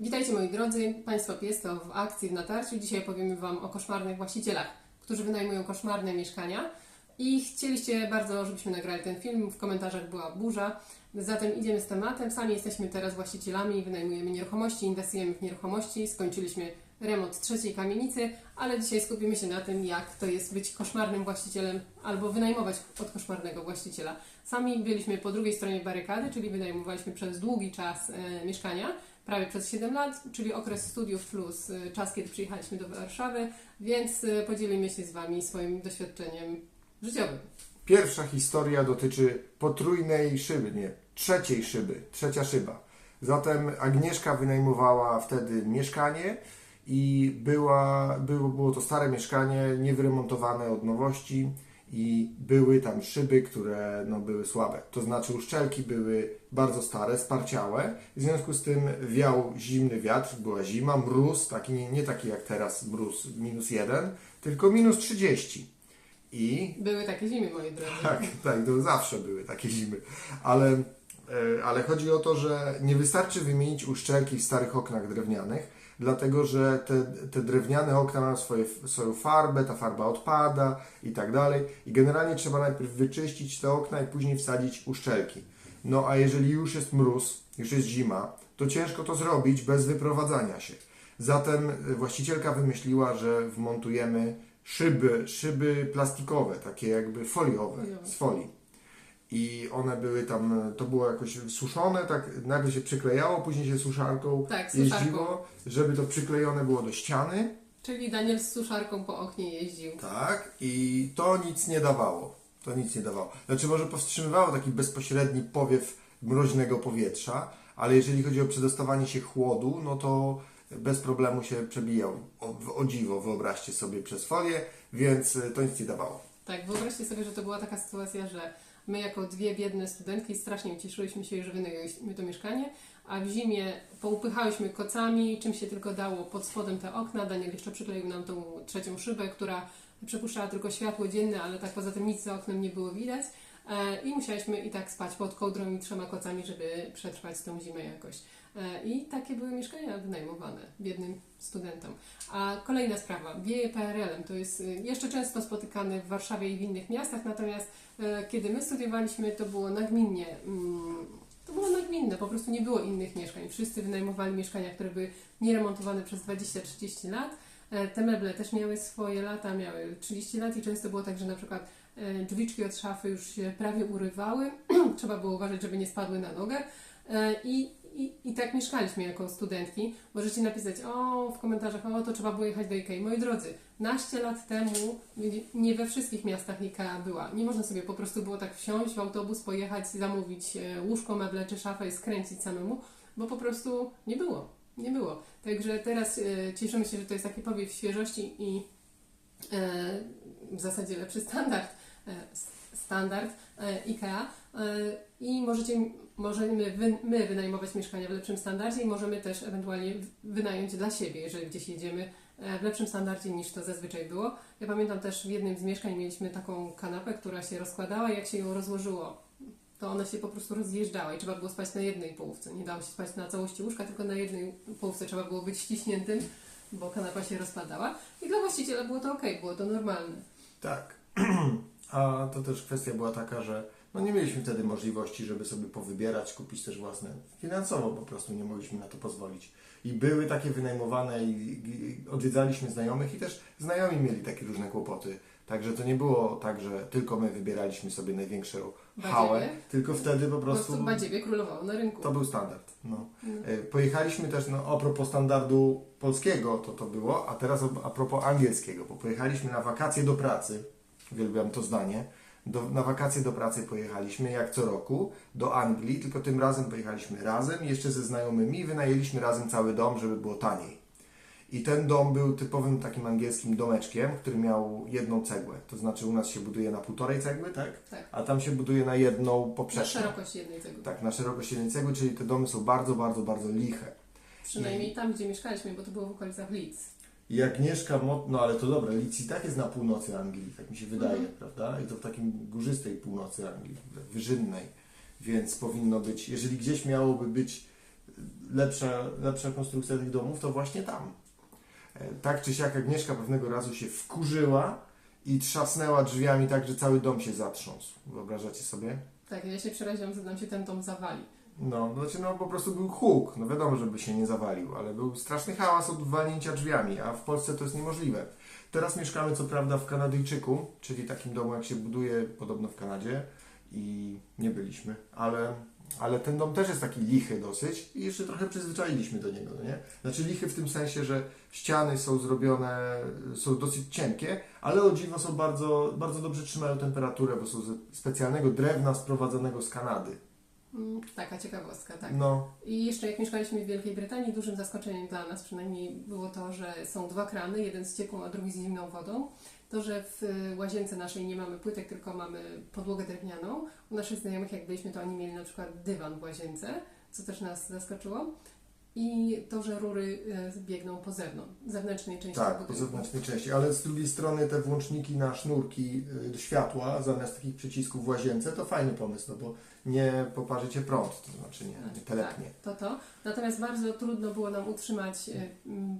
Witajcie moi drodzy, Państwo Pies to w akcji w natarciu. Dzisiaj opowiemy Wam o koszmarnych właścicielach, którzy wynajmują koszmarne mieszkania. I chcieliście bardzo, żebyśmy nagrali ten film. W komentarzach była burza. Zatem idziemy z tematem. Sami jesteśmy teraz właścicielami, wynajmujemy nieruchomości, inwestujemy w nieruchomości. Skończyliśmy remont trzeciej kamienicy, ale dzisiaj skupimy się na tym, jak to jest być koszmarnym właścicielem albo wynajmować od koszmarnego właściciela. Sami byliśmy po drugiej stronie barykady, czyli wynajmowaliśmy przez długi czas e, mieszkania, prawie przez 7 lat, czyli okres studiów plus e, czas, kiedy przyjechaliśmy do Warszawy, więc e, podzielimy się z Wami swoim doświadczeniem życiowym. Pierwsza historia dotyczy potrójnej szyby, nie, trzeciej szyby, trzecia szyba. Zatem Agnieszka wynajmowała wtedy mieszkanie i była, było, było to stare mieszkanie, niewyremontowane od nowości i były tam szyby, które no, były słabe. To znaczy uszczelki były bardzo stare, sparciałe. W związku z tym wiał zimny wiatr, była zima, mróz, taki, nie, nie taki jak teraz mróz minus jeden, tylko minus 30. I Były takie zimy, moi drodzy. tak, tak, to zawsze były takie zimy. Ale, e, ale chodzi o to, że nie wystarczy wymienić uszczelki w starych oknach drewnianych, dlatego że te, te drewniane okna mają swoje, swoją farbę, ta farba odpada i tak dalej. I generalnie trzeba najpierw wyczyścić te okna i później wsadzić uszczelki. No a jeżeli już jest mróz, już jest zima, to ciężko to zrobić bez wyprowadzania się. Zatem właścicielka wymyśliła, że wmontujemy szyby, szyby plastikowe, takie jakby Foliowe. z folii. I one były tam, to było jakoś suszone, tak najpierw się przyklejało, później się suszarką Tak, suszarką. jeździło, żeby to przyklejone było do ściany. Czyli Daniel z suszarką po oknie jeździł. Tak, i to nic nie dawało. To nic nie dawało. Znaczy może powstrzymywało taki bezpośredni powiew mroźnego powietrza, ale jeżeli chodzi o przedostawanie się chłodu, no to bez problemu się przebijał. O, o dziwo, wyobraźcie sobie przez folię, więc to nic nie dawało. Tak, wyobraźcie sobie, że to była taka sytuacja, że my jako dwie biedne studentki strasznie ucieszyłyśmy się, że wynajęliśmy to mieszkanie, a w zimie poupychałyśmy kocami, czym się tylko dało pod spodem te okna. Daniel jeszcze przykleił nam tą trzecią szybę, która przepuszczała tylko światło dzienne, ale tak poza tym nic za oknem nie było widać. E, I musieliśmy i tak spać pod kołdrą i trzema kocami, żeby przetrwać tą zimę jakoś. E, I takie były mieszkania wynajmowane biednym studentom. A kolejna sprawa, wieje PRL-em, to jest y, jeszcze często spotykany w Warszawie i w innych miastach, natomiast e, kiedy my studiowaliśmy, to było nagminnie, mm, to było nagminne, po prostu nie było innych mieszkań. Wszyscy wynajmowali mieszkania, które były nieremontowane przez 20-30 lat. E, Te meble też miały swoje lata, miały 30 lat i często było tak, że na przykład e, drzwiczki od szafy już się prawie urywały, trzeba było uważać, żeby nie spadły na nogę. E, I, i, I tak mieszkaliśmy jako studentki. Możecie napisać o, w komentarzach, o to trzeba było jechać do Ikei. Moi drodzy, naście lat temu nie we wszystkich miastach Ikea była. Nie można sobie po prostu było tak wsiąść w autobus, pojechać, zamówić e, łóżko, meble czy szafę i skręcić samemu, bo po prostu nie było. Nie było. Także teraz e, cieszymy się, że to jest taki powiew świeżości i e, w zasadzie lepszy standard, e, standard e, IKEA e, i możecie, możemy wy, my wynajmować mieszkania w lepszym standardzie i możemy też ewentualnie wynająć dla siebie, jeżeli gdzieś jedziemy e, w lepszym standardzie niż to zazwyczaj było. Ja pamiętam też w jednym z mieszkań mieliśmy taką kanapę, która się rozkładała jak się ją rozłożyło, to ona się po prostu rozjeżdżała i trzeba było spać na jednej połówce. Nie dało się spać na całości łóżka, tylko na jednej połówce trzeba było być ściśniętym, bo kanapa się rozpadała. I dla właściciela było to ok, było to normalne. Tak. A to też kwestia była taka, że no nie mieliśmy wtedy możliwości, żeby sobie powybierać, kupić też własne. Finansowo po prostu nie mogliśmy na to pozwolić. I były takie wynajmowane i, odwiedzaliśmy znajomych i też znajomi mieli takie różne kłopoty. Także to nie było tak, że tylko my wybieraliśmy sobie największą hałę, tylko wtedy po Po prostu prostu badziewie królowało na rynku. to był standard. No. Mm. E, Pojechaliśmy też, no, a propos standardu polskiego to to było, a teraz a propos angielskiego, bo pojechaliśmy na wakacje do pracy, uwielbiam to zdanie, do, na wakacje do pracy pojechaliśmy jak co roku do Anglii, tylko tym razem pojechaliśmy razem, jeszcze ze znajomymi i wynajęliśmy razem cały dom, żeby było taniej. I ten dom był typowym takim angielskim domeczkiem, który miał jedną cegłę. To znaczy u nas się buduje na półtorej cegły, tak? Tak. A tam się buduje na jedną Na poprzeczną. szerokość jednej cegły. Tak, na szerokość jednej cegły, czyli te domy są bardzo, bardzo, bardzo liche. Przynajmniej tam, gdzie mieszkaliśmy, bo to było w okolicach Leeds. I Agnieszka, Mo- no ale to dobra, Leeds i tak jest na północy Anglii, tak mi się wydaje, Mhm. prawda? I to w takim górzystej północy Anglii, wyżynnej, więc powinno być, jeżeli gdzieś miałoby być lepsza, lepsza konstrukcja tych domów, to właśnie tam. E, Tak czy siak Agnieszka pewnego razu się wkurzyła i trzasnęła drzwiami tak, że cały dom się zatrząsł. Wyobrażacie sobie? Tak, ja się przeraziłam, że nam się ten dom zawali. No, znaczy no po prostu był huk. No wiadomo, żeby się nie zawalił, ale był straszny hałas od walnięcia drzwiami, a w Polsce to jest niemożliwe. Teraz mieszkamy co prawda w Kanadyjczyku, czyli takim domu jak się buduje podobno w Kanadzie i nie byliśmy, ale, ale ten dom też jest taki lichy dosyć i jeszcze trochę przyzwyczailiśmy do niego, no nie? Znaczy lichy w tym sensie, że ściany są zrobione, są dosyć cienkie, ale o dziwo są bardzo, bardzo dobrze trzymają temperaturę, bo są ze specjalnego drewna sprowadzonego z Kanady. Mm, Taka ciekawostka, tak. No, I jeszcze jak mieszkaliśmy w Wielkiej Brytanii, dużym zaskoczeniem dla nas przynajmniej było to, że są dwa krany, jeden z ciepłą, a drugi z zimną wodą. To, że w y, łazience naszej nie mamy płytek, tylko mamy podłogę drewnianą. U naszych znajomych, jak byliśmy, to oni mieli na przykład dywan w łazience, co też nas zaskoczyło. I to, że rury y, biegną po zewnątrz, zewnętrznej części tak, po zewnętrznej części, ale z drugiej strony te włączniki na sznurki y, światła zamiast takich przycisków w łazience to fajny pomysł, no bo nie poparzycie prąd, to znaczy nie, nie telepnie. Tak, to to. Natomiast bardzo trudno było nam utrzymać e,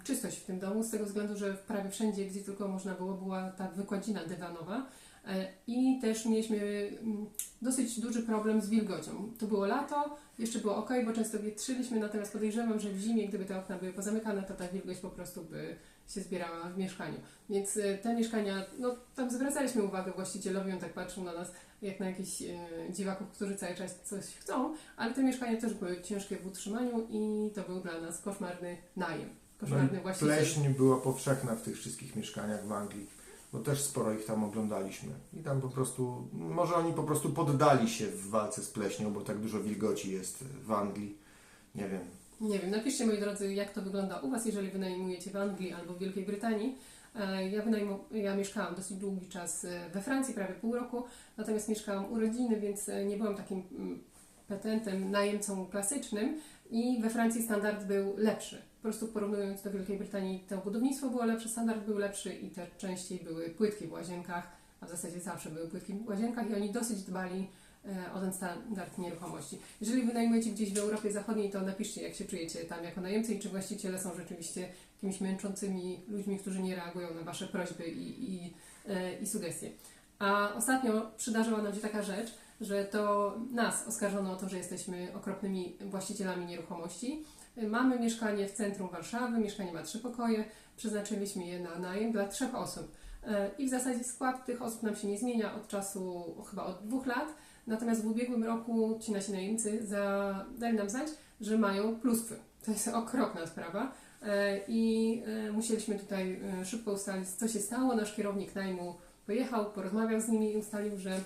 czystość w tym domu, z tego względu, że prawie wszędzie, gdzie tylko można było, była ta wykładzina dywanowa. E, I też mieliśmy mm, dosyć duży problem z wilgocią. To było lato, jeszcze było ok, bo często wietrzyliśmy, natomiast podejrzewam, że w zimie, gdyby te okna były pozamykane, to ta wilgoć po prostu by się zbierała w mieszkaniu. Więc e, te mieszkania, no tam zwracaliśmy uwagę właścicielowi, on tak patrzył na nas jak na jakichś e, dziwaków, którzy cały czas coś chcą, ale te mieszkania też były ciężkie w utrzymaniu i to był dla nas koszmarny najem. Koszmarny No właściciel. pleśń była powszechna w tych wszystkich mieszkaniach w Anglii, bo też sporo ich tam oglądaliśmy. I tam po prostu, może oni po prostu poddali się w walce z pleśnią, bo tak dużo wilgoci jest w Anglii. Nie wiem. Nie wiem, napiszcie moi drodzy, jak to wygląda u Was, jeżeli wynajmujecie w Anglii albo w Wielkiej Brytanii. E, Ja, wynajmu, ja mieszkałam dosyć długi czas e, we Francji, prawie pół roku, natomiast mieszkałam u rodziny, więc e, nie byłam takim mm, petentem, najemcą klasycznym i we Francji standard był lepszy. Po prostu porównując do Wielkiej Brytanii, to budownictwo było lepsze, standard był lepszy i też częściej były płytki w łazienkach, a w zasadzie zawsze były płytki w łazienkach i oni dosyć dbali e, o ten standard nieruchomości. Jeżeli wynajmujecie gdzieś w Europie Zachodniej, to napiszcie, jak się czujecie tam jako najemcy i czy właściciele są rzeczywiście jakimiś męczącymi ludźmi, którzy nie reagują na Wasze prośby i, i, e, i sugestie. A ostatnio przydarzyła nam się taka rzecz, że to nas oskarżono o to, że jesteśmy okropnymi właścicielami nieruchomości. Mamy mieszkanie w centrum Warszawy, mieszkanie ma trzy pokoje, przeznaczyliśmy je na najem dla trzech osób. E, I w zasadzie skład tych osób nam się nie zmienia od czasu chyba od dwóch lat. Natomiast w ubiegłym roku ci nasi najemcy za, dali nam znać, że mają pluskwy. To jest okropna sprawa. E, I e, musieliśmy tutaj szybko ustalić, co się stało. Nasz kierownik najmu pojechał, porozmawiał z nimi i ustalił, że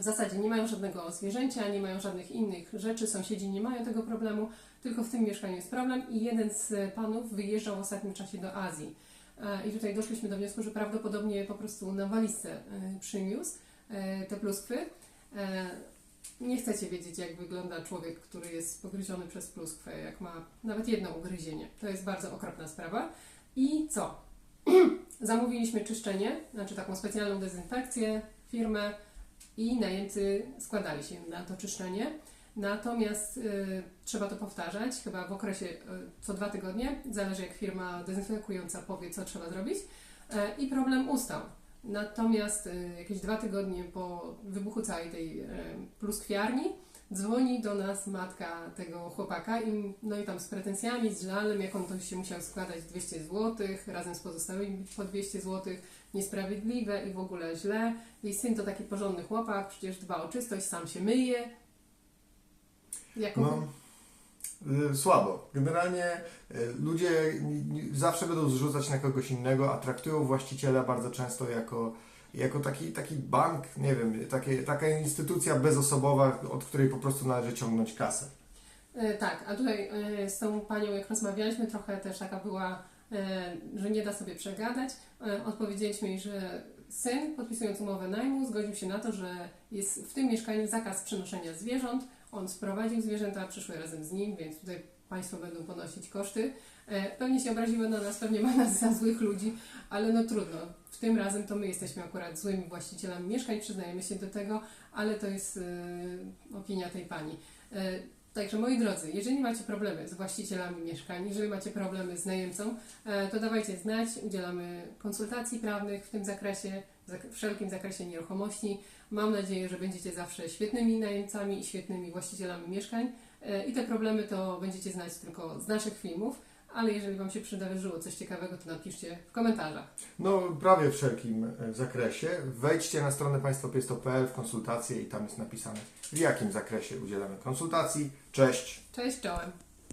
w zasadzie nie mają żadnego zwierzęcia, nie mają żadnych innych rzeczy, sąsiedzi nie mają tego problemu, tylko w tym mieszkaniu jest problem i jeden z panów wyjeżdżał w ostatnim czasie do Azji. E, I tutaj doszliśmy do wniosku, że prawdopodobnie po prostu na walizce e, przyniósł e, te pluskwy. Nie chcecie wiedzieć, jak wygląda człowiek, który jest pogryziony przez pluskwę, jak ma nawet jedno ugryzienie. To jest bardzo okropna sprawa. I co? Zamówiliśmy czyszczenie, znaczy taką specjalną dezynfekcję, firmę i najemcy składali się na to czyszczenie. Natomiast y, trzeba to powtarzać, chyba w okresie y, co dwa tygodnie, zależy jak firma dezynfekująca powie, co trzeba zrobić. E, I problem ustał. Natomiast y, jakieś dwa tygodnie po wybuchu całej tej y, pluskwiarni dzwoni do nas matka tego chłopaka i, no i tam z pretensjami, z żalem, jak on to się musiał składać 200 zł, razem z pozostałymi po 200 zł, niesprawiedliwe i w ogóle źle. Jej syn to taki porządny chłopak, przecież dba o czystość, sam się myje. Jako... No, y, słabo. Generalnie y, ludzie zawsze będą zrzucać na kogoś innego, a traktują właściciela bardzo często jako, jako taki, taki bank, nie wiem, takie, taka instytucja bezosobowa, od której po prostu należy ciągnąć kasę. E, Tak, a tutaj e, z tą panią, jak rozmawialiśmy, trochę też taka była, że nie da sobie przegadać. E, Odpowiedzieliśmy jej, że syn, podpisując umowę najmu, zgodził się na to, że jest w tym mieszkaniu zakaz przenoszenia zwierząt. On sprowadził zwierzęta, przyszły razem z nim, więc tutaj Państwo będą ponosić koszty. E, Pewnie się obraziły na nas, pewnie ma nas za złych ludzi, ale no trudno. W tym razem to my jesteśmy akurat złymi właścicielami mieszkań, przyznajemy się do tego, ale to jest e, opinia tej pani. Także moi drodzy, jeżeli macie problemy z właścicielami mieszkań, jeżeli macie problemy z najemcą, e, to dawajcie znać, udzielamy konsultacji prawnych w tym zakresie, w wszelkim zakresie nieruchomości. Mam nadzieję, że będziecie zawsze świetnymi najemcami i świetnymi właścicielami mieszkań e, i te problemy to będziecie znać tylko z naszych filmów, ale jeżeli Wam się przydarzyło coś ciekawego, to napiszcie w komentarzach. No, prawie w wszelkim e, zakresie. Wejdźcie na stronę państwopiesto.pl w konsultacje i tam jest napisane w jakim zakresie udzielamy konsultacji. Cześć! Cześć, czołem!